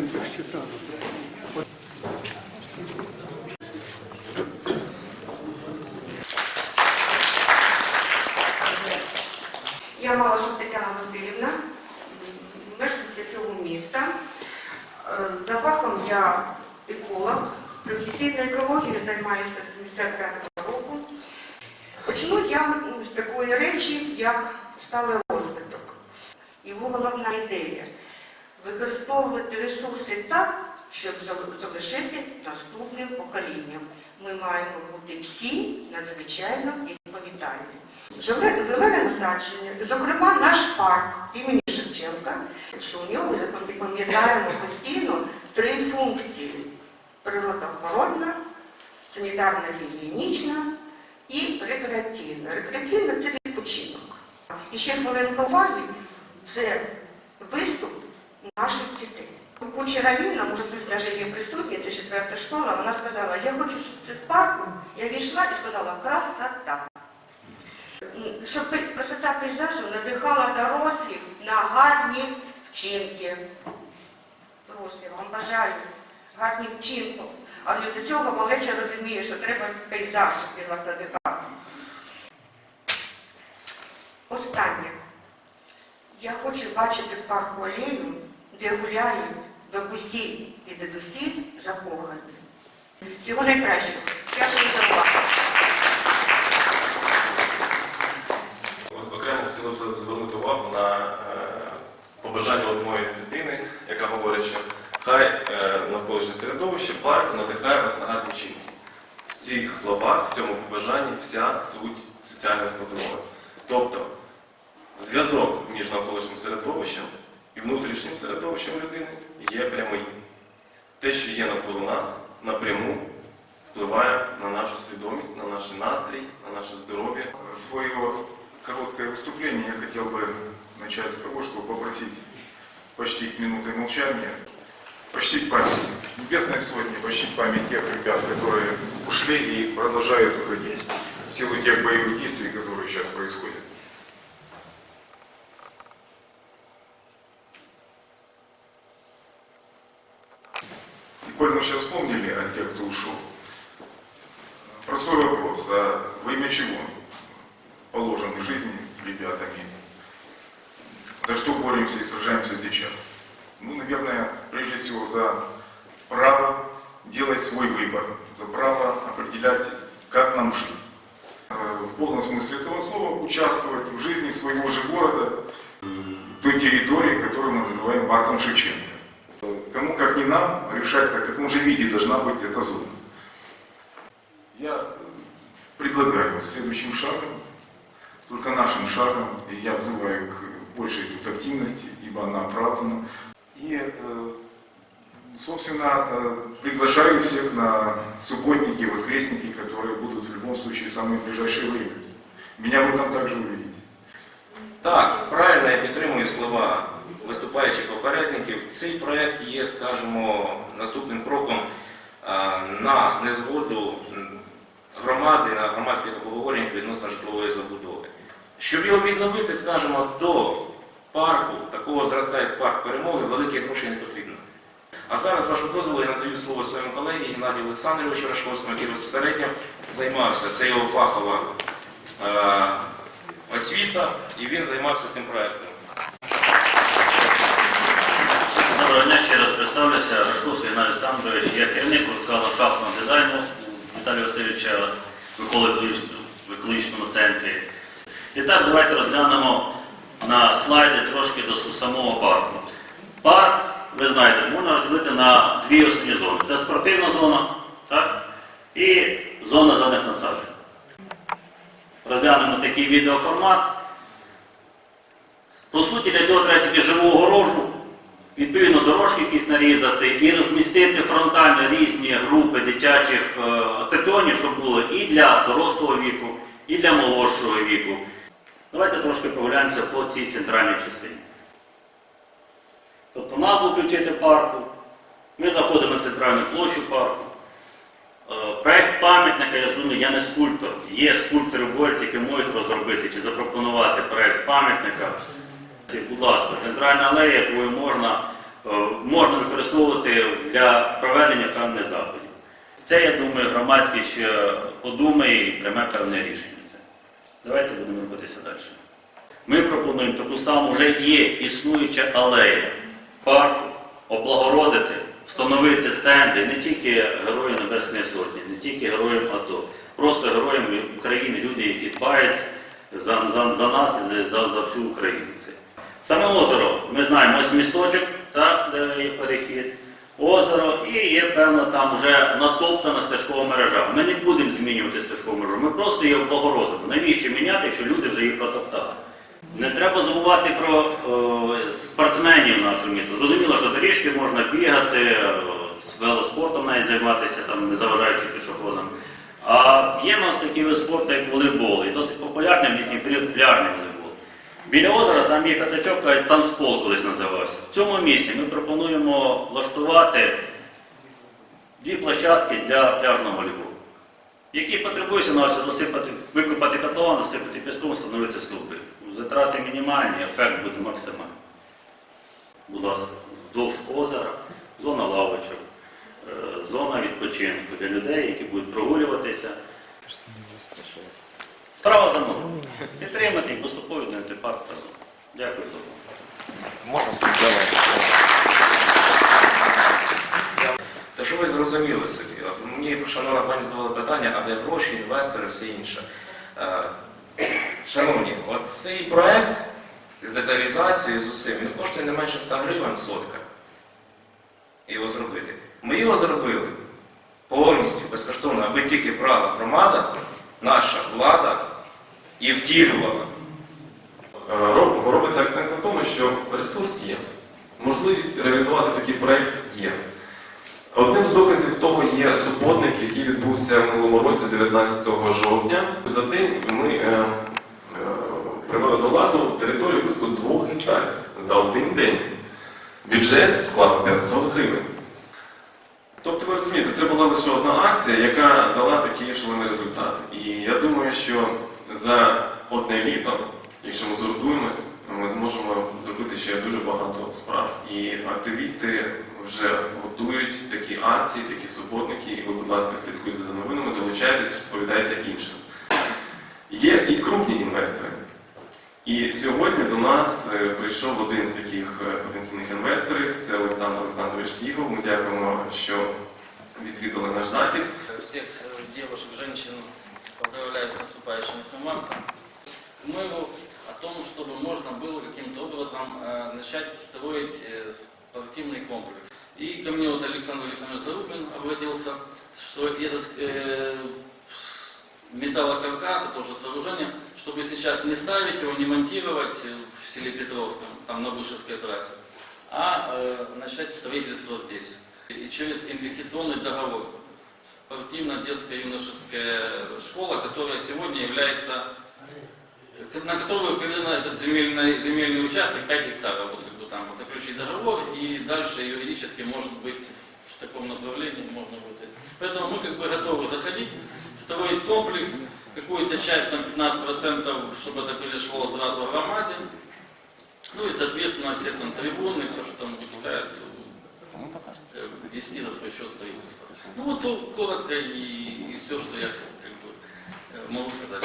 Один почти там. Я Малашук Тетяна Васильівна, мешканця цього міста. Е, За фахом я еколог, професійною екологією займаюся з 75 року. Почну я з такої речі, як сталий розвиток. Його головна ідея використовувати ресурси так, щоб залишити наступним поколінням. Ми маємо бути всі надзвичайно відповідальні. Зеле- Зелене насадження, зокрема наш парк імені Шевченка, що у нього пам'ятаємо постійно три функції: природоохоронна, санітарно-гігієнічна і рекреаційна. Рекреаційна це відпочинок. І ще хвилинка уваги це виступ наших дітей. Кучера Аліна, може хтось навіть є присутній, це четверта школа, вона сказала, я хочу, щоб це в парку. Я війшла і сказала, красота. Щоб красота пейзажу надихала дорослих на гарні вчинки. Дорослі, вам бажаю гарні вчинки. Але до цього малеча розуміє, що треба пейзаж, щоб він вас надихав. Останнє. Я хочу бачити в парку алею, де гуляють бабусі і дедусі закохані. Всього найкращого. Дякую за увагу. Окремо хотілося б звернути увагу на е, побажання от моєї дитини, яка говорить, що хай е, навколишнє середовище, парк надихає вас на гарні вчинки. В цих словах, в цьому побажанні вся суть соціальної складової. Тобто зв'язок між навколишнім середовищем і внутрішнім середовищем людини є прямий. Те, що є навколо нас, напряму впливає на нашу свідомість, на наш настрій, на наше здоров'я. Свое короткое выступление я хотел бы начать с того, чтобы попросить почтить минутой молчания, почтить память Небесной Сотни, почтить память тех ребят, которые ушли и продолжают уходить в силу тех боевых действий, которые сейчас происходят. Коль мы сейчас вспомнили о тех, кто ушел, простой вопрос, а во имя чего положены жизни ребятами? За что боремся и сражаемся сейчас? Ну, наверное, прежде всего за право делать свой выбор, за право определять, как нам жить. Э, В полном смысле этого слова участвовать в жизни своего же города, той территории, которую мы называем парком Шевченко. Э, Кому как не нам решать, на каком же виде должна быть эта зона. Я предлагаю следующим шагом, только нашим шагом, и я взываю к большей тут активности, ибо она оправдана. И, э, собственно, э, приглашаю всех на субботники, воскресники, которые будут в любом случае в самое ближайшее время. Меня вы там также увидите. Так, правильно я підтримую слова виступаючих попередників. Цей проєкт є, скажімо, наступним кроком на незгоду громади, на громадських обговореннях відносно житлової забудови. Щоб його відновити, скажімо, до парку, такого зростання як парк перемоги, великих грошей не потрібно. А зараз, вашого дозволу, я надаю слово своєму колегі Геннадію Олександровичу Рашковському, який безпосередньо займався. Це його фахова е, освіта, і він займався цим проєктом. Доброго дня, ще раз представлюся. Рашковський Геннадій Олександрович, я керівник гуртка ландшафтного дизайну Віталія Васильовича в екологічному- центрі. І так, давайте розглянемо на слайді трошки до самого парку. Парк, ви знаєте, можна розділити на дві основні зони. Це спортивна зона так? і зона зелених насаджень. Розглянемо такий відеоформат. По суті, для цього треба тільки живу огорожу, відповідно дорожки якісь нарізати і розмістити фронтально різні групи дитячих е, щоб було і для дорослого віку, і для молодшого віку. Давайте трошки прогуляємося по цій центральній частині. Тобто назву включити парку. Ми заходимо на центральну площу парку. Пам'ятника, я розумію, я не скульптор. Є скульптори городі, які можуть розробити чи запропонувати проект пам'ятника. Будь ласка, центральна алея, якою можна е, можна використовувати для проведення певних заходів. Це, я думаю, громадськість подумає і прийме певне рішення. Давайте будемо рухатися далі. Ми пропонуємо таку саму, вже є існуюча алея парку, облагородити, встановити стенди не тільки Героїв Небесної Сотні, не тільки героям АТО, просто героям України, люди, які дбають за, за, за нас і за, за, всю Україну. Саме озеро, ми знаємо, ось місточок, так, де є перехід, озеро, і є певно там вже натоптана стежкова мережа. Ми не будемо змінювати стежкову мережу, ми просто її облагородимо. Навіщо міняти, якщо люди вже її протоптали? Не треба забувати про е, спортсменів нашого міста. Зрозуміло, що доріжки можна бігати, з велоспортом навіть займатися, там, не заважаючи пішоходам. А є в нас такі види спорту, як волейбол, і досить популярним літній період пляжний волейбол. Біля озера там є п'ятачок, кажуть, танцпол колись називався. В цьому місці ми пропонуємо влаштувати дві площадки для пляжного волейболу, які потребуються на все засипати, викопати котлован, засипати. Затрати мінімальні, ефект буде максимальний. Будь ласка, вздовж озера, зона лавочок, е, зона відпочинку для людей, які будуть прогулюватися. Справа за мною. Підтримати і поступово відновити парк. Дякую за увагу. Можна сподівати. Та що ви зрозуміли собі? Мені шановна пані задавала питання, а де гроші, інвестори, все інше. Шановні, оцей проект з деталізацією з усім, він коштує не менше 100 гривень сотка. Його зробити. Ми його зробили повністю безкоштовно, аби тільки брала громада, наша влада і втілювала. Е, Робиться акцент на тому, що ресурс є. Можливість реалізувати такий проєкт є. Одним з доказів того є суботник, який відбувся в минулому році, 19 жовтня. За день ми е, до ладу територію близько 2 гектарів за один день. Бюджет склав 500 гривень. Тобто ви розумієте, це була лише одна акція, яка дала такий шалений результат. І я думаю, що за одне літо, якщо ми згуртуємось, ми зможемо зробити ще дуже багато справ. І активісти вже готують такі акції, такі суботники. І ви, будь ласка, слідкуйте за новинами, долучайтесь, розповідайте іншим. Є і крупні інвестори. І сьогодні до нас е, прийшов один з таких е, потенційних інвесторів, це Олександр Олександрович Кігов. Ми дякуємо, що відвідали наш захід. всех э, девушек, женщин поздравляю с наступающим 8 марта. К мэру о том, чтобы можно было каким-то образом э, начать строить э, спортивный комплекс. И ко мне вот Александр Александрович Зарубин обратился, что этот э, металлокаркас, это уже сооружение, чтобы сейчас не ставить его, не монтировать в селе Петровском, там на Бышевской трассе, а э, начать строительство здесь. И через инвестиционный договор спортивно-детская юношеская школа, которая сегодня является, э, на которую передано этот земельный, земельный участок 5 гектаров, вот как бы там заключить договор, и дальше юридически может быть в таком направлении можно будет. Поэтому мы как бы готовы заходить, строить комплекс, какую-то часть, там 15%, чтобы это перешло сразу в громаде, ну и, соответственно, все там трибуны, все, что там вытекает, э, вести за свой счет строительство. Ну вот то коротко и, и все, что я как бы э, могу сказать.